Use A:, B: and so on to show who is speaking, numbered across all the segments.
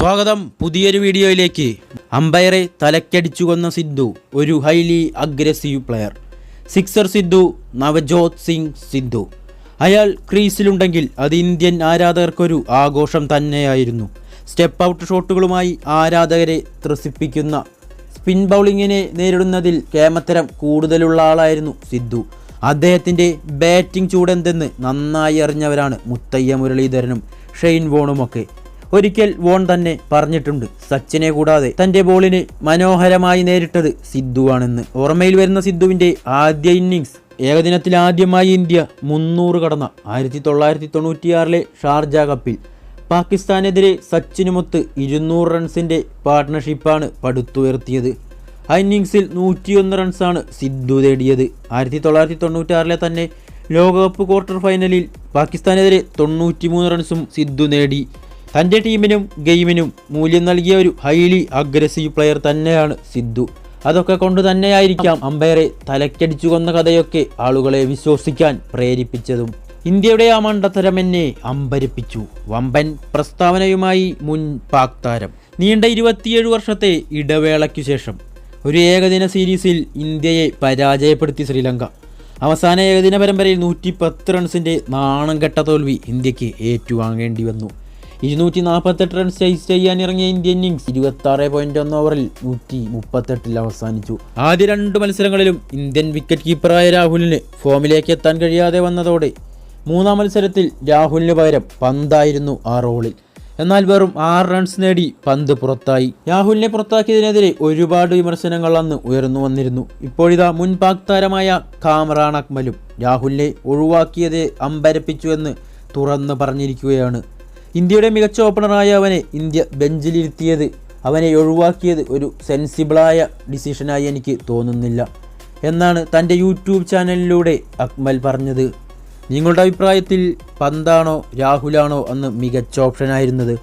A: സ്വാഗതം പുതിയൊരു വീഡിയോയിലേക്ക്. അമ്പയറെ തലക്കടിച്ചു കൊന്ന സിദ്ധു ഒരു highly aggressive player sixer Sidhu Navjot Singh Sidhu. അയാൾ ക്രീസിലുണ്ടെങ്കിൽ അത് ഇന്ത്യൻ ആരാധകർക്കൊരു ആഘോഷം തന്നെയായിരുന്നു. സ്റ്റെപ്പ് ഔട്ട് ഷോട്ടുകളുമായി ആരാധകരെ ത്രസിപ്പിക്കുന്ന സ്പിൻ ബൗളിങ്ങിനെ നേരിടുന്നതിൽ കേമത്തരം കൂടുതലുള്ള ആളായിരുന്നു സിദ്ധു. അദ്ദേഹത്തിന്റെ ബാറ്റിംഗ് ചൂടെന്തെന്ന് നന്നായി അറിഞ്ഞവരാണ് മുത്തയ്യ മുരളീധരനും ഷെയ്ൻ വോണുമൊക്കെ. ഒരിക്കൽ വോൺ തന്നെ പറഞ്ഞിട്ടുണ്ട്. സച്ചിനെ കൂടാതെ തന്റെ ബോളിന് മനോഹരമായി നേരിട്ടത് സിദ്ധുവാണെന്ന്. ഓർമ്മയിൽ വരുന്ന സിദ്ധുവിന്റെ ആദ്യ ഇന്നിങ്സ് ഏകദിനത്തിൽ ആദ്യമായി ഇന്ത്യ മുന്നൂറ് കടന്ന ആയിരത്തി തൊള്ളായിരത്തി തൊണ്ണൂറ്റിയാറിലെ ഷാർജ കപ്പിൽ. പാകിസ്ഥാനെതിരെ സച്ചിനുമൊത്ത് ഇരുന്നൂറ് റൺസിന്റെ പാർട്ട്ണർഷിപ്പാണ് പടുത്തുയർത്തിയത്. ആ ഇന്നിങ്സിൽ നൂറ്റിയൊന്ന് റൺസാണ് സിദ്ധു നേടിയത്. ആയിരത്തി തൊള്ളായിരത്തി തൊണ്ണൂറ്റാറിലെ തന്നെ ലോകകപ്പ് ക്വാർട്ടർ ഫൈനലിൽ പാകിസ്ഥാനെതിരെ തൊണ്ണൂറ്റിമൂന്ന് റൺസും സിദ്ധു നേടി. തന്റെ ടീമിനും ഗെയിമിനും മൂല്യം നൽകിയ ഒരു ഹൈലി അഗ്രസീവ് പ്ലെയർ തന്നെയാണ് സിദ്ധു. അതൊക്കെ കൊണ്ട് തന്നെയായിരിക്കാം അമ്പയറെ തലക്കടിച്ചു കൊന്ന കഥയൊക്കെ ആളുകളെ വിശ്വസിക്കാൻ പ്രേരിപ്പിച്ചതും. ഇന്ത്യയുടെ ആ മണ്ടത്തരം എന്നെ അമ്പരിപ്പിച്ചു. വമ്പൻ പ്രസ്താവനയുമായി മുൻ പാക് താരം. നീണ്ട ഇരുപത്തിയേഴ് വർഷത്തെ ഇടവേളയ്ക്കു ശേഷം ഒരു ഏകദിന സീരീസിൽ ഇന്ത്യയെ പരാജയപ്പെടുത്തി ശ്രീലങ്ക. അവസാന ഏകദിന പരമ്പരയിൽ നൂറ്റി പത്ത് റൺസിന്റെ നാണം കെട്ട തോൽവി ഇന്ത്യയ്ക്ക് ഏറ്റുവാങ്ങേണ്ടി വന്നു. ഇരുന്നൂറ്റി നാൽപ്പത്തെട്ട് റൺസ് ചേസ് ചെയ്യാൻ ഇറങ്ങിയ ഇന്ത്യൻ ഇന്നിംഗ്സ് ഇരുപത്തി ആറ് പോയിന്റ് ഒന്ന് ഓവറിൽ നൂറ്റി മുപ്പത്തെട്ടിൽ അവസാനിച്ചു. ആദ്യ രണ്ട് മത്സരങ്ങളിലും ഇന്ത്യൻ വിക്കറ്റ് കീപ്പറായ രാഹുലിന് ഫോമിലേക്ക് എത്താൻ കഴിയാതെ വന്നതോടെ മൂന്നാം മത്സരത്തിൽ രാഹുലിന് പകരം പന്തായിരുന്നു ആ റോളിൽ എന്നാൽ വെറും ആറ് റൺസ് നേടി പന്ത് പുറത്തായി. രാഹുലിനെ പുറത്താക്കിയതിനെതിരെ ഒരുപാട് വിമർശനങ്ങൾ അന്ന് ഉയർന്നു വന്നിരുന്നു. ഇപ്പോഴിതാ മുൻ പാക് താരമായ കാമറാൻ അക്മലും രാഹുലിനെ ഒഴിവാക്കിയത് അമ്പരപ്പിച്ചുവെന്ന് തുറന്ന് പറഞ്ഞിരിക്കുകയാണ്. ഇന്ത്യയുടെ മികച്ച ഓപ്പണറായ അവനെ ഇന്ത്യ ബെഞ്ചിലിരുത്തിയത് അവനെ ഒഴിവാക്കിയത് ഒരു സെൻസിബിളായ ഡിസിഷനായി എനിക്ക് തോന്നുന്നില്ല എന്നാണ് തന്റെ യൂട്യൂബ് ചാനലിലൂടെ അക്മൽ പറഞ്ഞത്. നിങ്ങളുടെ അഭിപ്രായത്തിൽ പന്താണോ രാഹുലാണോ അന്ന് മികച്ച ഓപ്ഷനായിരുന്നത്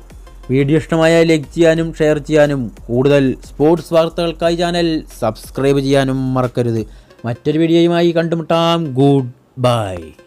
A: വീഡിയോ ഇഷ്ടമായ ലൈക്ക് ചെയ്യാനും ഷെയർ ചെയ്യാനും കൂടുതൽ സ്പോർട്സ് വാർത്തകൾക്കായി ചാനൽ സബ്സ്ക്രൈബ് ചെയ്യാനും മറക്കരുത്. മറ്റൊരു വീഡിയോയുമായി കണ്ടുമുട്ടാം. Good bye